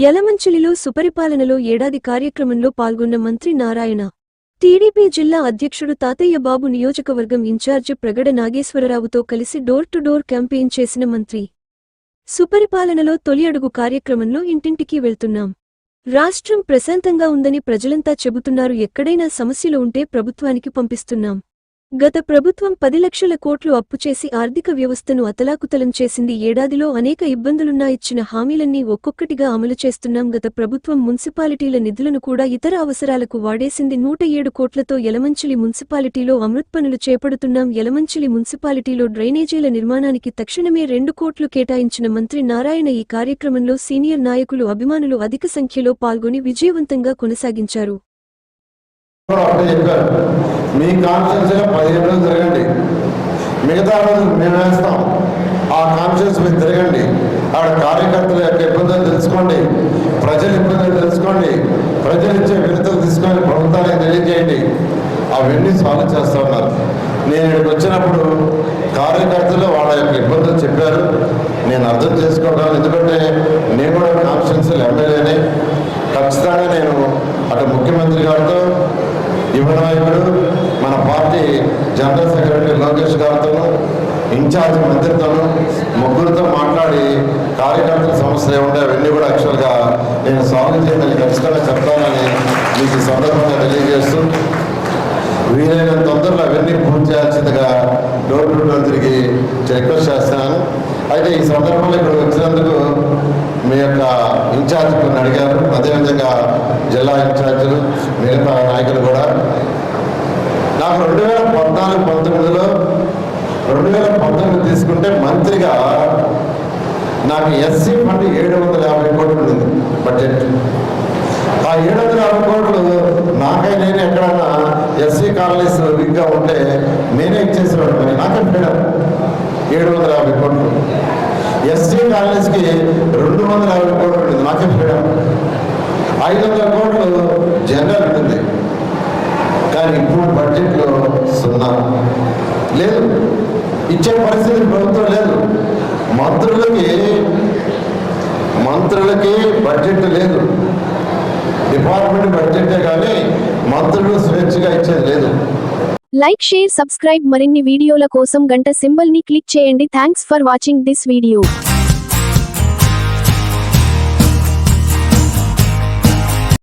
యలమంచిలిలో సుపరిపాలనలో ఏడాది కార్యక్రమంలో పాల్గొన్న మంత్రి నారాయణ. టీడీపీ జిల్లా అధ్యక్షుడు తాతయ్య బాబు నియోజకవర్గం ఇన్ఛార్జి ప్రగడ నాగేశ్వరరావుతో కలిసి డోర్ టు డోర్ క్యాంపెయిన్ చేసిన మంత్రి. సుపరిపాలనలో తొలి అడుగు కార్యక్రమంలో ఇంటింటికి వెళ్తున్నాం. రాష్ట్రం ప్రశాంతంగా ఉందని ప్రజలంతా చెబుతున్నారు ఎక్కడైనా సమస్యలు ఉంటే ప్రభుత్వానికి పంపిస్తున్నాం. గత ప్రభుత్వం పది లక్షల కోట్లు అప్పు చేసి ఆర్థిక వ్యవస్థను అతలాకుతలం చేసింది. ఏడాదిలో అనేక ఇబ్బందులున్నా ఇచ్చిన హామీలన్నీ ఒక్కొక్కటిగా అమలు చేస్తున్నాం. గత ప్రభుత్వం మున్సిపాలిటీల నిధులను కూడా ఇతర అవసరాలకు వాడేసింది. నూట ఏడు కోట్లతో యలమంచిలి మున్సిపాలిటీలో అమృత్ పనులు చేపడుతున్నాం. యలమంచిలి మున్సిపాలిటీలో డ్రైనేజీల నిర్మాణానికి తక్షణమే రెండు కోట్లు కేటాయించిన మంత్రి నారాయణ ఈ కార్యక్రమంలో సీనియర్ నాయకులు అభిమానులు అధిక సంఖ్యలో పాల్గొని విజయవంతంగా కొనసాగించారు. అప్పుడే చెప్పారు. మీ కాన్ఫిడెన్స్గా పదిహేను రోజులు తిరగండి. మిగతా రోజులు మేము వేస్తాం. ఆ కాన్షియన్స్ మీరు తిరగండి. ఆడ కార్యకర్తల యొక్క ఇబ్బందులు తెలుసుకోండి. ప్రజల ఇబ్బందులు తెలుసుకోండి. ప్రజలు ఇచ్చే వినతులు తీసుకొని ప్రభుత్వానికి తెలియజేయండి. అవన్నీ సాల్వ్ చేస్తా ఉన్నారు. నేను ఇక్కడికి వచ్చినప్పుడు కార్యకర్తలు వాళ్ళ యొక్క ఇబ్బందులు చెప్పారు. నేను అర్థం చేసుకోవడం ఎందుకంటే నేను కూడా కాన్స్టిట్యున్సీలు ఎమ్మెల్యేనే. ఖచ్చితంగా నేను అటు ముఖ్యమంత్రి గారితో యువ నాయకుడు మన పార్టీ జనరల్ సెక్రటరీ లోకేష్ గారితోనూ ఇన్ఛార్జ్ మంత్రితోనూ ముగ్గురితో మాట్లాడి కార్యకర్తల సమస్యలు ఏముంటాయి అవన్నీ కూడా యాక్చువల్గా నేను సాల్వ్ చేయమని ఖచ్చితంగా చెప్తానని మీకు సందర్భంగా తెలియజేస్తూ వీలైన తొందరలో అవన్నీ పూర్తి చేయాల్సిందిగా డోర్ టు డోర్ తిరిగి రిక్వెస్ట్ చేస్తున్నాను. అయితే ఈ సందర్భంలో ఇక్కడ వచ్చినందుకు మీ యొక్క ఇన్ఛార్జ్ కొన్ని అడిగారు. అదేవిధంగా జిల్లా ఇన్ఛార్జీలు మిగతా నాయకులు కూడా రెండు వేల పద్నాలుగు పంతొమ్మిదిలో రెండు వేల పంతొమ్మిది తీసుకుంటే మంత్రిగా నాకు ఎస్సీ ఫండ్ ఏడు వందల యాభై కోట్లు ఉంది బడ్జెట్. ఆ ఏడు వందల యాభై కోట్లు నాకై నేను ఎక్కడన్నా ఎస్సీ కాలనీస్ వీక్గా ఉంటే నేనే ఇచ్చేసేవాడు మరి నాకే ఫ్రీడమ్. ఏడు వందల యాభై కోట్లు ఎస్సీ కాలనీస్కి రెండు వందల యాభై కోట్లు ఉంటుంది నాకే ఫ్రీడమ్ ఐదు వందల కోట్లు జనరల్ ఉంటుంది కానీ ఇప్పుడు బడ్జెట్లో సున్నా. లేదు. ఇచ్చే పరిస్థితి ప్రభుత్వం లేదు. మంత్రులకి మంత్రులకి బడ్జెట్ లేదు. డిపార్ట్మెంట్ బడ్జెటే కానీ మంత్రులు స్వేచ్ఛగా ఇచ్చేది లేదు. లైక్ షేర్ సబ్స్క్రైబ్ మరిన్ని వీడియోల కోసం గంట సింబల్ని క్లిక్ చేయండి. Thanks for watching this video.